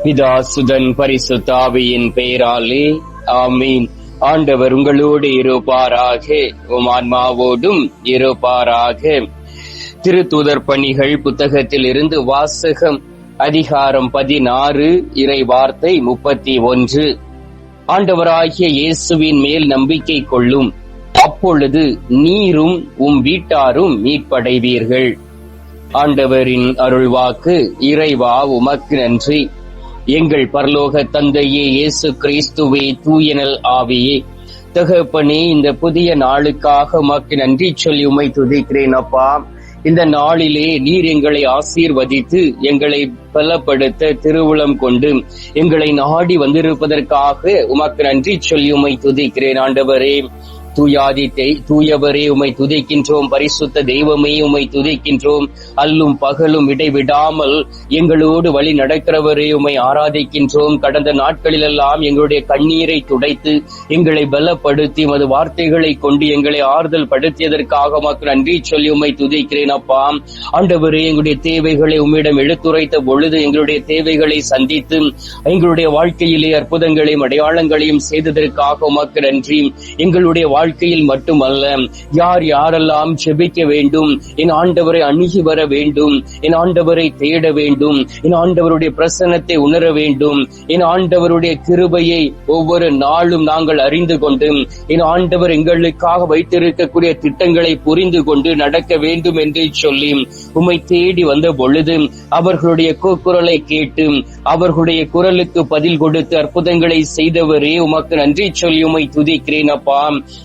பிதாசுதன் பரிசுத்தாவியின் பெயராலே ஆமீன். ஆண்டவர் உங்களோடு இருப்பாராக. உம் ஆன்மாவோடும் இருப்பாராக. திருத்தூதர் பணிகள் புத்தகத்தில் இருந்து வாசகம் அதிகாரம் பதினாறு இறை வார்த்தை முப்பத்தி ஒன்று. ஆண்டவராகிய இயேசுவின் மேல் நம்பிக்கை கொள்ளும். அப்பொழுது நீரும் உம் வீட்டாரும் மீட்படைவீர்கள். ஆண்டவரின் அருள்வாக்கு இறைவா உமக்கு நன்றி. எங்கள் பரலோக தந்தையே இயேசு கிறிஸ்துவே தூயனல் ஆவியே. தகப்பனே இந்த புதிய நாளுக்காக உமக்கு நன்றி சொல்லி உமை துதிக்கிறேன் அப்பா. இந்த நாளிலே நீர் எங்களை ஆசீர்வதித்து எங்களை பலப்படுத்த திருவுளம் கொண்டு எங்களை நாடி வந்திருப்பதற்காக உமக்கு நன்றி சொல்லி உமை துதிக்கிறேன் ஆண்டவரே. தூயாதித்தை தூயவரே உமை துதிக்கின்றோம். பரிசுத்த தெய்வமே உமை துதிக்கின்றோம். அல்லும் பகலும் இடைவிடாமல் எங்களோடு வழி நடக்கிறவரே உமை ஆராதிக்கின்றோம். கடந்த நாட்களிலெல்லாம் எங்களுடைய கண்ணீரை துடைத்து எங்களை பலப்படுத்தி மது வார்த்தைகளை கொண்டு எங்களை ஆறுதல் படுத்தியதற்காக மக்கள் நன்றி சொல்லி உமை துதிக்கிறேன் அப்பா. ஆண்டவரே எங்களுடைய தேவைகளை உம்மிடம் எடுத்துரைத்த பொழுது எங்களுடைய தேவைகளை சந்தித்து எங்களுடைய வாழ்க்கையிலே அற்புதங்களையும் அடையாளங்களையும் செய்ததற்காக உமக்கு நன்றி. எங்களுடைய வாழ்க்கையில் மட்டுமல்ல யார் யாரெல்லாம் செபிக்க வேண்டும் என் ஆண்டவரை அணுகி வர வேண்டும் என் ஆண்டவரை தேட வேண்டும் என் ஆண்டவருடைய பிரசன்னத்தை உணர வேண்டும் என் ஆண்டவருடைய கிருபையை ஒவ்வொரு நாளும் நாங்கள் அறிந்து கொண்டு என் ஆண்டவர் எங்களுக்காக வைத்திருக்கக்கூடிய திட்டங்களை புரிந்து கொண்டு நடக்க வேண்டும் என்று சொல்லி உம்மை தேடி வந்த பொழுது அவர்களுடைய கூக்குரலை கேட்டு அவர்களுடைய குரலுக்கு பதில் கொடுத்து அற்புதங்களை செய்தவரே உமக்கு நன்றி சொல்லி உமை துதிக்கிறேன் அப்பா.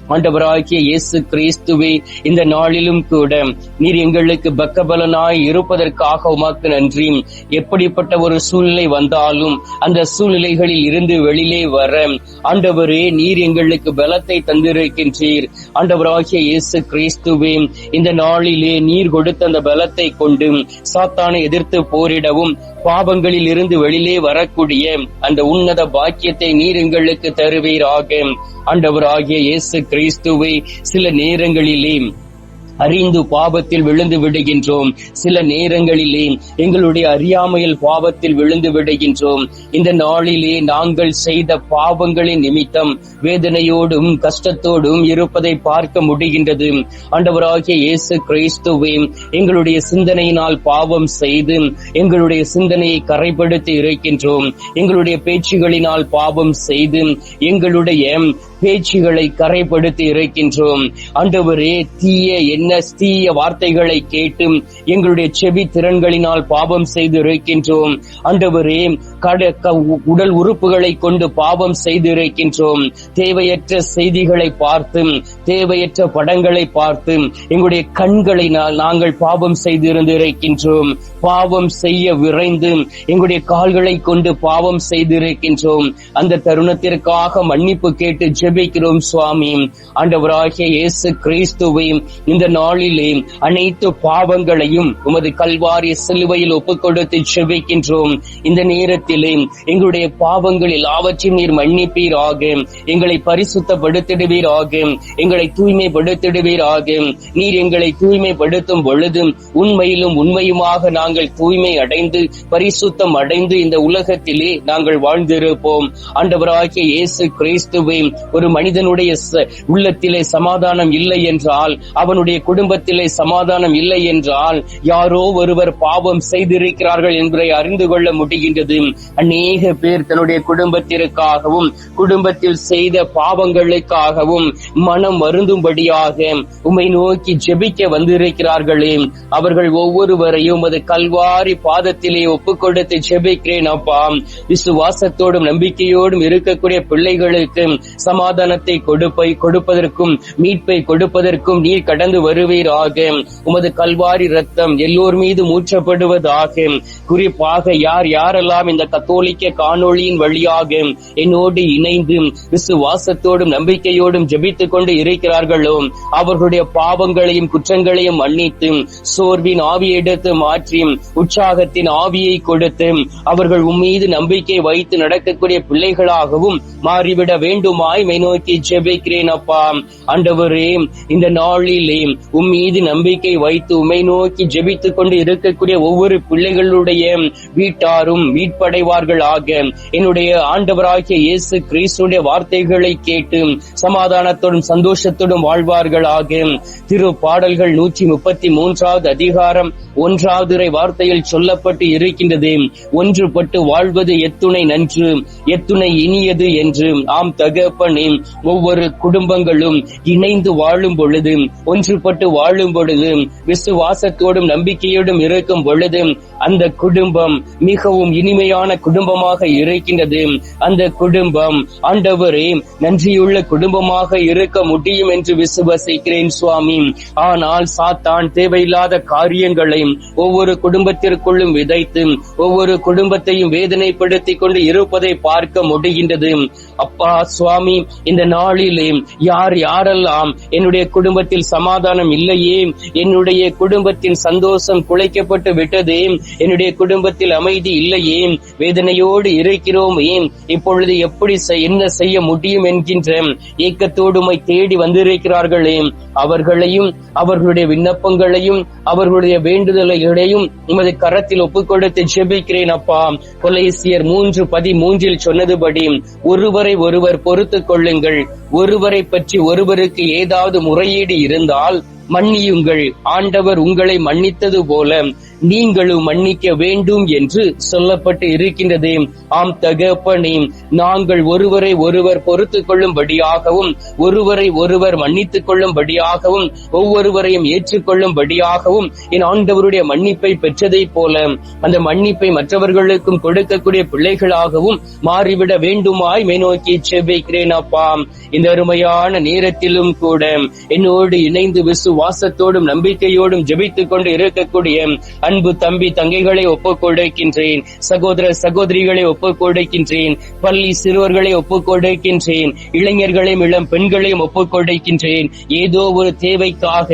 ஆண்டவராகிய இயேசு கிறிஸ்துவே இந்த நாளிலும் கூட நீர் எங்களுக்கு பக்கபலனாய் இருப்பதற்காக உமாக்கு நன்றி. எப்படிப்பட்ட ஒரு சூழ்நிலை வந்தாலும் அந்த சூழ்நிலைகளில் இருந்து வெளியிலே வர ஆண்டவரே நீர் எங்களுக்கு பலத்தை தந்திருக்கின்றீர். ஆண்டவராகிய இயேசு கிறிஸ்துவே இந்த நாளிலே நீர் கொடுத்த அந்த பலத்தை கொண்டு சாத்தானை எதிர்த்து போரிடவும் பாவங்களில் இருந்து வெளியிலே வரக்கூடிய அந்த உன்னத பாக்கியத்தை நீர் எங்களுக்கு தருவீராக. ஆண்டவராகிய இயேசு கிறிஸ்துவை சில நேரங்களிலே அறிந்து பாவத்தில் விழுந்து விடுகின்றோம். சில நேரங்களிலே எங்களுடைய அறியாமையில் பாவத்தில் விழுந்து விடுகின்றோம். இந்த நாளிலே நாங்கள் செய்த பாவங்களின் நிமித்தம் வேதனையோடும் கஷ்டத்தோடும் இருப்பதை பார்க்க முடிகின்றது. ஆண்டவராகிய இயேசு கிறிஸ்துவே எங்களுடைய சிந்தனையினால் பாவம் செய்து எங்களுடைய சிந்தனையை கரைப்படுத்தி இருக்கின்றோம். எங்களுடைய பேச்சுகளினால் பாவம் செய்து எங்களுடைய பேச்சுகளை கரைப்படுத்தி இருக்கின்றோம் ஆண்டவரே தீய என்ன தீய வார்த்தைகளை கேட்டு எங்களுடைய செவி திறன்களினால் பாவம் செய்து இருக்கின்றோம் ஆண்டவரே உடல் உறுப்புகளை கொண்டு பாவம் செய்து இருக்கின்றோம் தேவையற்ற செய்திகளை பார்த்து தேவையற்ற படங்களை பார்த்து எங்களுடைய கண்களை நாங்கள் பாவம் செய்து இருந்து இருக்கின்றோம் பாவம் செய்ய விரைந்து எங்களுடைய கால்களை கொண்டு பாவம் செய்து இருக்கின்றோம் அந்த தருணத்திற்காக மன்னிப்பு கேட்டு ஜெபிக்கிறோம் சுவாமி. ஆண்டவராகிய இயேசு கிறிஸ்துவை இந்த நாளிலே அனைத்து பாவங்களையும் உமது கல்வாரி சிலுவையில் ஒப்புக் கொடுத்து ஜெபிக்கின்றோம் இந்த நேரத்திலே எங்களுடைய பாவங்கள் எல்லாவற்றையும் நீர் மன்னிப்பீராக. எங்களை பரிசுத்தப்படுத்திடுவீராக. எங்களை தூய்மைப்படுத்திடுவீராக. நீர் எங்களை தூய்மைப்படுத்தும் பொழுதும் உண்மையிலும் உண்மையுமாக நாங்கள் தூய்மை அடைந்து பரிசுத்தம் அடைந்து இந்த உலகத்திலே நாங்கள் வாழ்ந்திருப்போம். ஆண்டவராகிய இயேசு கிறிஸ்துவை ஒரு மனிதனுடைய உள்ளத்திலே சமாதானம் இல்லை என்றால் அவனுடைய குடும்பத்திலே சமாதானம் இல்லை என்றால் யாரோ ஒருவர் பாவம் செய்திருக்கிறார்கள் என்பதை அறிந்து கொள்ள முடிகின்றது. அநேக பேர் தன்னுடைய குடும்பத்திற்காகவும் குடும்பத்தில் செய்த பாவங்களுக்காகவும் மனம் வருந்தும்படியாக உம்மை நோக்கி ஜெபிக்க வந்திருக்கிறார்களே. அவர்கள் ஒவ்வொருவரையும் அது கல்வாரி பாதத்திலே ஒப்பு கொடுத்து ஜெபிக்கிறேன் அப்பா. விசுவாசத்தோடும் நம்பிக்கையோடும் இருக்கக்கூடிய பிள்ளைகளுக்கு சமாதானத்தை கொடுப்பை கொடுப்பதற்கும் மீட்பை கொடுப்பதற்கும் நீர் கடந்து வருவீராக. உமது கல்வாரி ரத்தம் எல்லோர் மீது மூற்றப்படுவதாக. குறிப்பாக யார் யாரெல்லாம் இந்த கத்தோலிக்க காணொளியின் வழியாக என்னோடு இணைந்து விசுவாசத்தோடும் நம்பிக்கையோடும் ஜபித்துக் கொண்டு இருக்கிறார்களோ அவர்களுடைய பாவங்களையும் குற்றங்களையும் மன்னித்து சோர்வின் ஆவியை எடுத்து மாற்றி உற்சாகத்தின் ஆவியை கொடுத்து அவர்கள் உம்மீது நம்பிக்கை வைத்து நடக்கக்கூடிய பிள்ளைகளாகவும் மாறிவிட வேண்டுமாய் நோக்கி ஜெபிக்கிறேன் அப்பா ஆண்டவரே இந்த நாளிலே உம் மீது நம்பிக்கை வைத்து உமை நோக்கி ஜெபித்துக் கொண்டு இருக்கக்கூடிய ஒவ்வொரு பிள்ளைகளுடைய வீட்டாரும் மீட்படைவார்கள் ஆக என்னுடைய ஆண்டவராகிய இயேசு கிறிஸ்துடைய வார்த்தைகளை கேட்டு சமாதானத்தோடும் சந்தோஷத்தோடும் வாழ்வார்கள் ஆக திரு பாடல்கள் நூற்றி முப்பத்தி மூன்றாவது அதிகாரம் ஒன்றாவது வார்த்தையில் சொல்லப்பட்டு இருக்கின்றது. ஒன்றுபட்டு வாழ்வது எத்துணை நன்று எத்துணை இனியது என்று. ஆம் தகப்பனே ஒவ்வொரு குடும்பங்களும் இணைந்து வாழும் பொழுது ஒன்றுபட்டு வாழும் பொழுது விசுவாசத்தோடும் நம்பிக்கையோடும் இருக்கும் பொழுது அந்த குடும்பம் மிகவும் இனிமையான குடும்பமாக இருக்கின்றது. அந்த குடும்பம் ஆண்டவரே நன்றியுள்ள குடும்பமாக இருக்க முடியும் என்று விசுவசிக்கிறேன் சுவாமி. ஆனால் சாத்தான் தேவையில்லாத காரியங்களை ஒவ்வொரு குடும்பத்திற்குள்ளும் விதைத்து ஒவ்வொரு குடும்பத்தையும் வேதனைப்படுத்திக் கொண்டு இருப்பதை பார்க்க முடிகின்றது. அப்பா சுவாமி இந்த நாளிலே யார் யாரெல்லாம் என்னுடைய குடும்பத்தில் சமாதானம் இல்லையே என்னுடைய குடும்பத்தின் சந்தோஷம் குலைக்கப்பட்டு விட்டதே என்னுடைய குடும்பத்தில் அமைதி இல்லையே வேதனையோடு இருக்கிறோமே இப்பொழுது எப்படி என்ன செய்ய முடியும் என்கின்ற ஏக்கத்தோடு தேடி வந்திருக்கிறார்களே அவர்களையும் அவர்களுடைய விண்ணப்பங்களையும் அவர்களுடைய வேண்டுதல்களையும் உமது கரத்தில் ஒப்புக் கொடுத்து ஜெபிக்கிறேன் அப்பா. கொலைசியர் மூன்று பதிமூன்றில் சொன்னதுபடி ஒருவரை ஒருவர் பொறுத்துக் கொள்ள கொள்ளுங்கள் ஒருவரை பற்றி ஒருவருக்கு ஏதாவது முறையீடு இருந்தால் மன்னியுங்கள். ஆண்டவர் உங்களை மன்னித்தது போல நீங்களும் மன்னிக்க வேண்டும் என்று சொல்லப்பட்டு இருக்கின்றது. ஆம் தகப்பனே நாங்கள் ஒருவரை ஒருவர் பொறுத்துக் கொள்ளும்படியாகவும் ஒருவரை ஒருவர் மன்னித்துக் கொள்ளும்படியாகவும் ஒவ்வொருவரையும் ஏற்றுக்கொள்ளும்படியாகவும் என் ஆண்டவருடைய மன்னிப்பை பெற்றதைப் போல அந்த மன்னிப்பை மற்றவர்களுக்கும் கொடுக்கக்கூடிய பிள்ளைகளாகவும் மாறிவிட வேண்டுமாய் மேநோக்கி செபிக்கிறேன் அப்பா. இந்த அருமையான நேரத்திலும் கூட என்னோடு இணைந்து விசுவாசத்தோடும் நம்பிக்கையோடும் ஜெபித்துக் கொண்டு இருக்கக்கூடிய அன்பு தம்பி தங்கைகளை ஒப்புக் கொடுக்கின்றேன். சகோதர சகோதரிகளை ஒப்புக் கொடுக்கின்றேன். பள்ளி சிறுவர்களை ஒப்புக் கொடுக்கின்றேன். இளைஞர்களையும் இளம் பெண்களையும் ஒப்புக் கொடுக்கின்றேன். ஏதோ ஒரு தேவைக்காக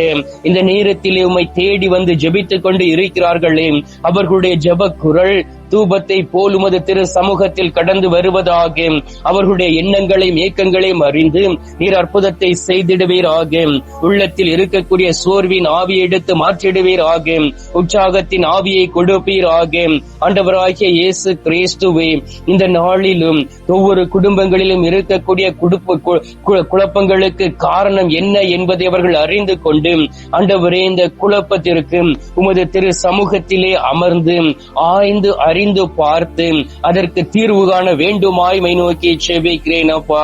இந்த நேரத்திலே உம்மை தேடி வந்து ஜெபித்துக் கொண்டு இருக்கிறார்களே. அவர்களுடைய ஜெப குரல் தூபத்தை போலுமது திரு சமூகத்தில் கடந்து வருவதாக. அவர்களுடைய எண்ணங்களையும் ஏக்கங்களையும் அறிந்து நீர் அற்புதத்தை செய்திடுவீர் ஆகும் உள்ளத்தில் இருக்கக்கூடிய சோர்வின் ஆவியை எடுத்து மாற்றிடுவீர் ஆகும் உற்சாகத்தின் ஆவியை கொடுப்பீர் ஆகும் ஆண்டவராகிய இயேசு கிறிஸ்துவே இந்த நாளிலும் ஒவ்வொரு குடும்பங்களிலும் இருக்கக்கூடிய குழப்பங்களுக்கு காரணம் என்ன என்பதை அவர்கள் அறிந்து கொண்டு ஆண்டவரே இந்த குழப்பத்திற்கு உமது திரு சமூகத்திலே அமர்ந்து ஆய்ந்து அறி அறிந்து பார்த்து அதற்கு தீர்வு காண வேண்டுமாய் மை நோக்கி செபிக்கிறேன் அப்பா.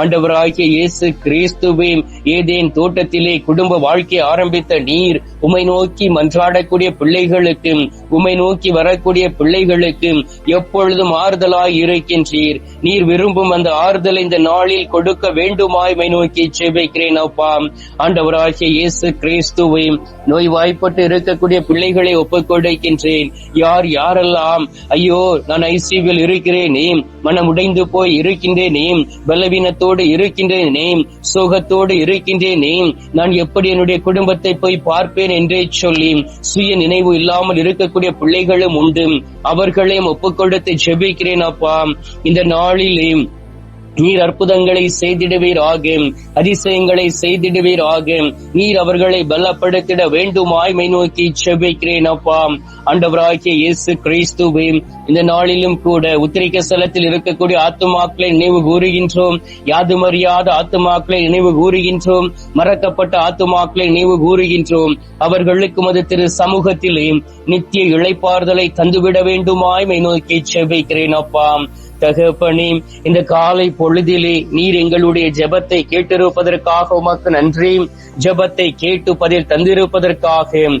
ஆண்டவராகிய இயேசு கிறிஸ்துவே ஏதேன் தோட்டத்திலே குடும்ப வாழ்க்கை ஆரம்பித்த நீர் உமை நோக்கி மன்றாடக்கூடிய பிள்ளைகளுக்கு உமை நோக்கி வரக்கூடிய பிள்ளைகளுக்கு எப்பொழுதும் ஆறுதலாய் இருக்கின்றீர். நீர் விரும்பும் அந்த ஆறுதலை இந்த நாளில் கொடுக்க வேண்டுமாய் மை நோக்கி செபிக்கிறேன் அப்பா. ஆண்டவராகிய இயேசு கிறிஸ்துவை நோய் வாய்ப்பட்டு இருக்கக்கூடிய பிள்ளைகளை ஒப்புக் கொடுக்கின்றேன் யார் யாரெல்லாம் ஐயோ நான் ஐசியூவில் இருக்கிறேனே மனம் உடைந்து போய் இருக்கின்றேனே பலவீனத்தோடு இருக்கின்றேனே சோகத்தோடு இருக்கின்றேனே நான் எப்படி என்னுடைய குடும்பத்தை போய் பார்ப்பேன் என்றே சொல்லி சுய நினைவு இல்லாமல் இருக்கக்கூடிய பிள்ளைகளும் உண்டு. அவர்களையும் ஒப்புக்கொடுத்து ஜெபிக்கிறேன் அப்பா. இந்த நாளிலே நீர் அற்புதங்களை செய்திடுவீர் ஆகும் அதிசயங்களை செய்திடுவீர் ஆகும் நீர் அவர்களை பலப்படுத்திட வேண்டுமாய் மை நோக்கி செபிக்கிறேன் அப்பா. ஆண்டவராகிய இயேசு கிறிஸ்துவின் இந்த நாளிலும் கூட உத்திரிக்க ஸ்தலத்தில் இருக்கக்கூடிய ஆத்துமாக்களை நினைவு கூறுகின்றோம். யாதுமறியாத ஆத்துமாக்களை நினைவு கூறுகின்றோம். மறக்கப்பட்ட ஆத்துமாக்களை நினைவு கூறுகின்றோம். அவர்களுக்கு மது திரு சமூகத்திலே நித்திய இழைப்பாறுதலை தந்துவிட வேண்டுமாய் நோக்கி செபிக்கிறேன் அப்பா. தகப்பனே இந்த காலை பொழுதிலே நீர் எங்களுடைய ஜெபத்தை கேட்டிருப்பதற்காக உமக்கு நன்றி. ஜெபத்தை கேட்டு பதில் தந்திருப்பதற்காக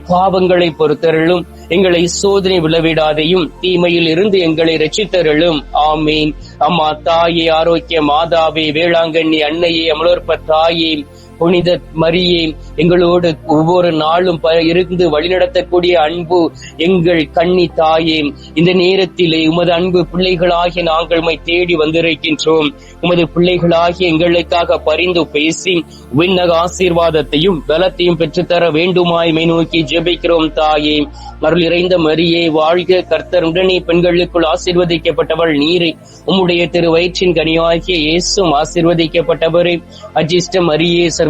பாவங்களை பொறுத்தருளும். எங்களை சோதனை விழவிடாதையும் தீமையில் இருந்து எங்களை ரச்சித்தருளும் ஆமீன். அம்மா தாயே ஆரோக்கிய மாதாவே வேளாங்கண்ணி அன்னையே அமலோற்ப தாயே. புனித மரியே எங்களோடு ஒவ்வொரு நாளும் இருந்து வழிநடத்தக்கூடிய அன்பு எங்கள் கண்ணி தாயே இந்த நேரத்திலே உமது அன்பு பிள்ளைகளாகிய நாங்கள் உமை தேடி வந்திருக்கின்றோம். உமது பிள்ளைகளாகிய எங்களுக்காக பரிந்து பேசி விண்ணக ஆசீர்வாதத்தையும் பலத்தையும் பெற்றுத்தர வேண்டுமாய் மை நோக்கி ஜெபிக்கிறோம் தாயே. அருள் இறைந்த மரியே வாழ்க கர்த்தர் உடனே பெண்களுக்குள் ஆசீர்வதிக்கப்பட்டவள் நீரை. உம்முடைய திரு வயிற்றின் கனியாகிய இயேசும் ஆசீர்வதிக்கப்பட்டவரே. அஜிஷ்ட மரியே சர்வ